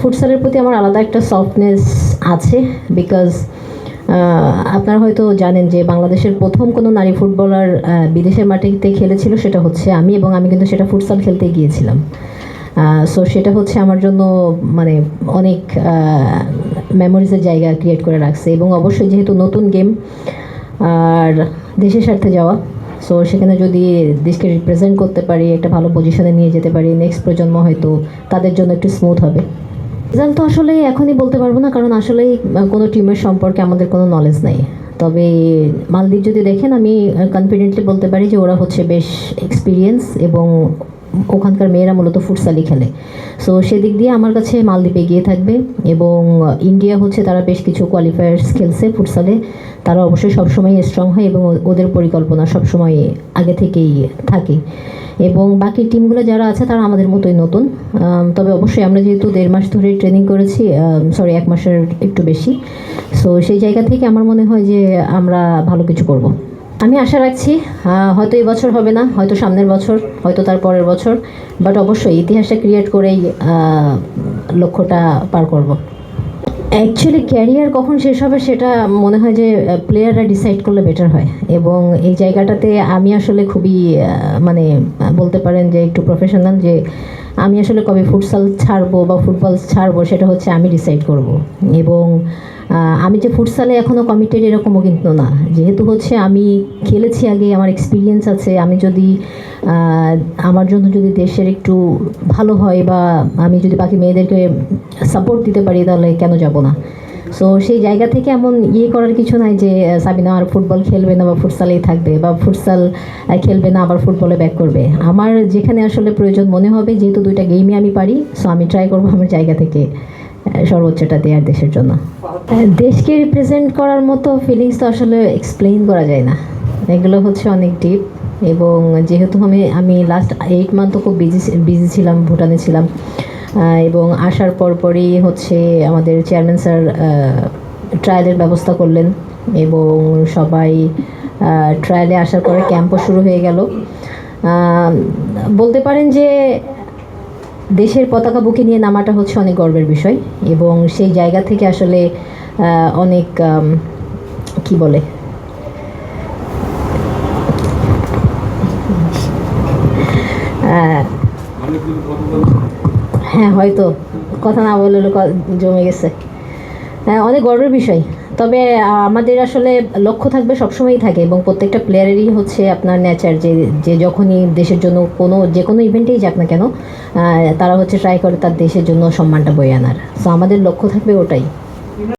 ফুটসালের প্রতি আমার আলাদা একটা সফটনেস আছে বিকজ আপনারা হয়তো জানেন যে বাংলাদেশের প্রথম কোনো নারী ফুটবলার বিদেশের মাটিতে খেলেছিল সেটা হচ্ছে আমি এবং আমি কিন্তু সেটা ফুটসাল খেলতে গিয়েছিলাম। সো সেটা হচ্ছে আমার জন্য মানে অনেক মেমোরিজের জায়গা ক্রিয়েট করে রাখছে এবং অবশ্যই যেহেতু নতুন গেম আর দেশের স্বার্থে যাওয়া সো সেখানে যদি দেশকে রিপ্রেজেন্ট করতে পারি, একটা ভালো পজিশনে নিয়ে যেতে পারি নেক্সট প্রজন্ম হয়তো তাদের জন্য একটু স্মুথ হবে। রেজাল্ট তো আসলে এখনই বলতে পারব না, কারণ আসলে কোনো টিমের সম্পর্কে আমাদের কোনো নলেজ নেই। তবে মালদ্বীপ যদি দেখেন, আমি কনফিডেন্টলি বলতে পারি যে ওরা হচ্ছে বেশ এক্সপিরিয়েন্স এবং ওখানকার মেয়েরা মূলত ফুটসালি খেলে। সো সেদিক দিয়ে আমার কাছে মালদ্বীপে গিয়ে থাকবে এবং ইন্ডিয়া হচ্ছে তারা বেশ কিছু কোয়ালিফায়ার্স খেলছে ফুটসালে। তারা অবশ্যই সবসময় স্ট্রং হয় এবং ওদের পরিকল্পনা সবসময় আগে থেকেই থাকে। এবং বাকি টিমগুলো যারা আছে, তারা আমাদের মতোই নতুন। তবে অবশ্যই আমরা যেহেতু দেড় মাস ধরে ট্রেনিং করেছি সরি এক মাসের একটু বেশি। সো সেই জায়গা থেকে আমার মনে হয় যে আমরা ভালো কিছু করব। আমি আশা রাখছি হয়তো এই বছর হবে না, হয়তো সামনের বছর, হয়তো তার পরের বছর বাট অবশ্যই ইতিহাসটা ক্রিয়েট করেই লক্ষ্যটা পার করব। অ্যাকচুয়ালি ক্যারিয়ার কখন শেষ হবে সেটা মনে হয় যে প্লেয়াররা ডিসাইড করলে বেটার হয়। এবং এই জায়গাটাতে আমি আসলে খুবই মানে বলতে পারেন যে একটু প্রফেশনাল যে, আমি আসলে কবে ফুটসাল ছাড়বো বা ফুটবল ছাড়বো সেটা হচ্ছে আমি ডিসাইড করব। এবং আমি যে ফুটসালে এখনও কমিটেড এরকমও কিন্তু না। যেহেতু হচ্ছে আমি খেলেছি আগে, আমার এক্সপিরিয়েন্স আছে, আমি যদি আমার জন্য যদি দেশের একটু ভালো হয় বা আমি যদি বাকি মেয়েদেরকে সাপোর্ট দিতে পারি তাহলে কেন যাব? না। সো সেই জায়গা থেকে এমন ইয়ে করার কিছু নাই যে সাবিনা আর ফুটবল খেলবে না বা ফুটসালেই থাকবে বা ফুটসাল খেলবে না, আবার ফুটবলে ব্যাক করবে। আমার যেখানে আসলে প্রয়োজন মনে হবে, যেহেতু দুইটা গেমই আমি পারি সো আমি ট্রাই করব আমার জায়গা থেকে সর্বোচ্চটা দেওয়ার দেশের জন্য। দেশকে রিপ্রেজেন্ট করার মতো ফিলিংস তো আসলে এক্সপ্লেইন করা যায় না। এগুলো হচ্ছে অনেক ডিপ এবং যেহেতু আমি আমি লাস্ট এইট মান্থ খুব বিজি বিজি ছিলাম, ভুটানে ছিলাম। এবং আসার পরপরই হচ্ছে আমাদের চেয়ারম্যান স্যার ট্রায়ালের ব্যবস্থা করলেন এবং সবাই ট্রায়ালে আসার পরে ক্যাম্পও শুরু হয়ে গেল। বলতে পারেন যে দেশের পতাকা বুকে নিয়ে নামাটা হচ্ছে অনেক গর্বের বিষয় এবং সেই জায়গা থেকে আসলে অনেক কি বলে? আহ, হ্যাঁ হয়তো। কথা না বললে জমে গেছে। হ্যাঁ অনেক গর্বের বিষয়। তবে আমাদের আসলে লক্ষ্য থাকবে সবসময়ই থাকে এবং প্রত্যেকটা প্লেয়ারেরই হচ্ছে আপনার নেচার যে যে যখনই দেশের জন্য কোনো, যে কোনো ইভেন্টেই যাক না কেন তারা হচ্ছে ট্রাই করে তার দেশের জন্য সম্মানটা বয়ে আনার। সো আমাদের লক্ষ্য থাকবে ওটাই।